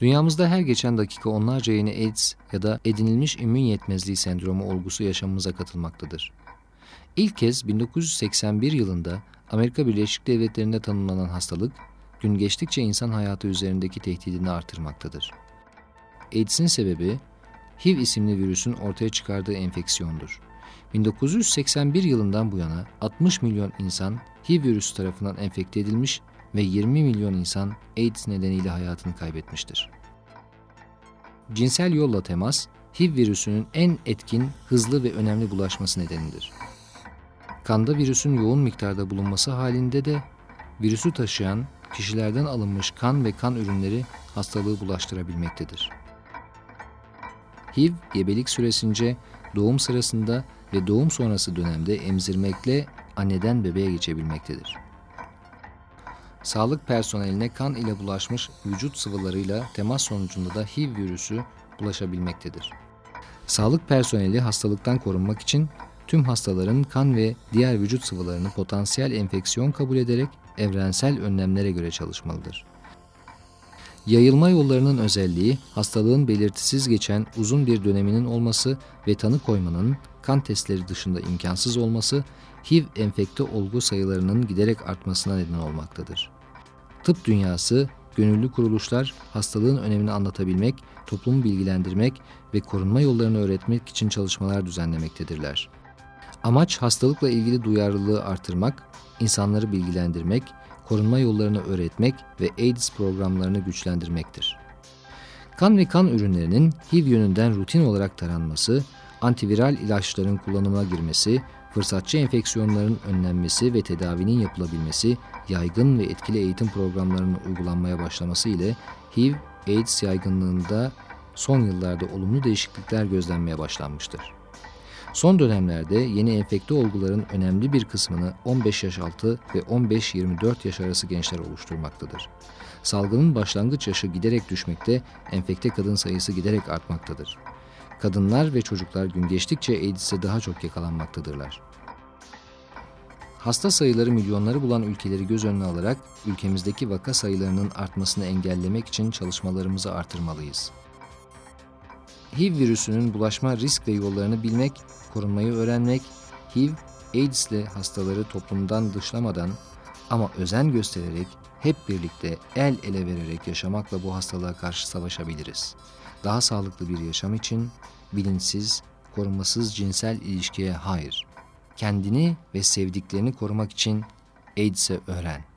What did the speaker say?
Dünyamızda her geçen dakika onlarca yeni AIDS ya da edinilmiş immün yetmezliği sendromu olgusu yaşamımıza katılmaktadır. İlk kez 1981 yılında Amerika Birleşik Devletleri'nde tanımlanan hastalık, gün geçtikçe insan hayatı üzerindeki tehdidini artırmaktadır. AIDS'in sebebi, HIV isimli virüsün ortaya çıkardığı enfeksiyondur. 1981 yılından bu yana 60 milyon insan HIV virüsü tarafından enfekte edilmiş ve 20 milyon insan AIDS nedeniyle hayatını kaybetmiştir. Cinsel yolla temas, HIV virüsünün en etkin, hızlı ve önemli bulaşması nedenidir. Kanda virüsün yoğun miktarda bulunması halinde de virüsü taşıyan kişilerden alınmış kan ve kan ürünleri hastalığı bulaştırabilmektedir. HIV, gebelik süresince, doğum sırasında ve doğum sonrası dönemde emzirmekle anneden bebeğe geçebilmektedir. Sağlık personeline kan ile bulaşmış vücut sıvılarıyla temas sonucunda da HIV virüsü bulaşabilmektedir. Sağlık personeli hastalıktan korunmak için tüm hastaların kan ve diğer vücut sıvılarını potansiyel enfeksiyon kabul ederek evrensel önlemlere göre çalışmalıdır. Yayılma yollarının özelliği hastalığın belirtisiz geçen uzun bir döneminin olması ve tanı koymanın kan testleri dışında imkansız olması HIV enfekte olgu sayılarının giderek artmasına neden olmaktadır. Tıp dünyası, gönüllü kuruluşlar hastalığın önemini anlatabilmek, toplumu bilgilendirmek ve korunma yollarını öğretmek için çalışmalar düzenlemektedirler. Amaç hastalıkla ilgili duyarlılığı artırmak, insanları bilgilendirmek, korunma yollarını öğretmek ve AIDS programlarını güçlendirmektir. Kan ve kan ürünlerinin HIV yönünden rutin olarak taranması, antiviral ilaçların kullanıma girmesi, fırsatçı enfeksiyonların önlenmesi ve tedavinin yapılabilmesi, yaygın ve etkili eğitim programlarının uygulanmaya başlaması ile HIV, AIDS yaygınlığında son yıllarda olumlu değişiklikler gözlenmeye başlanmıştır. Son dönemlerde yeni enfekte olguların önemli bir kısmını 15 yaş altı ve 15-24 yaş arası gençler oluşturmaktadır. Salgının başlangıç yaşı giderek düşmekte, enfekte kadın sayısı giderek artmaktadır. Kadınlar ve çocuklar gün geçtikçe AIDS'e daha çok yakalanmaktadırlar. Hasta sayıları milyonları bulan ülkeleri göz önüne alarak ülkemizdeki vaka sayılarının artmasını engellemek için çalışmalarımızı artırmalıyız. HIV virüsünün bulaşma risk ve yollarını bilmek, korunmayı öğrenmek, HIV, AIDS ile hastaları toplumdan dışlamadan ama özen göstererek hep birlikte el ele vererek yaşamakla bu hastalığa karşı savaşabiliriz. Daha sağlıklı bir yaşam için bilinçsiz, korumasız cinsel ilişkiye hayır. Kendini ve sevdiklerini korumak için AIDS'e öğren.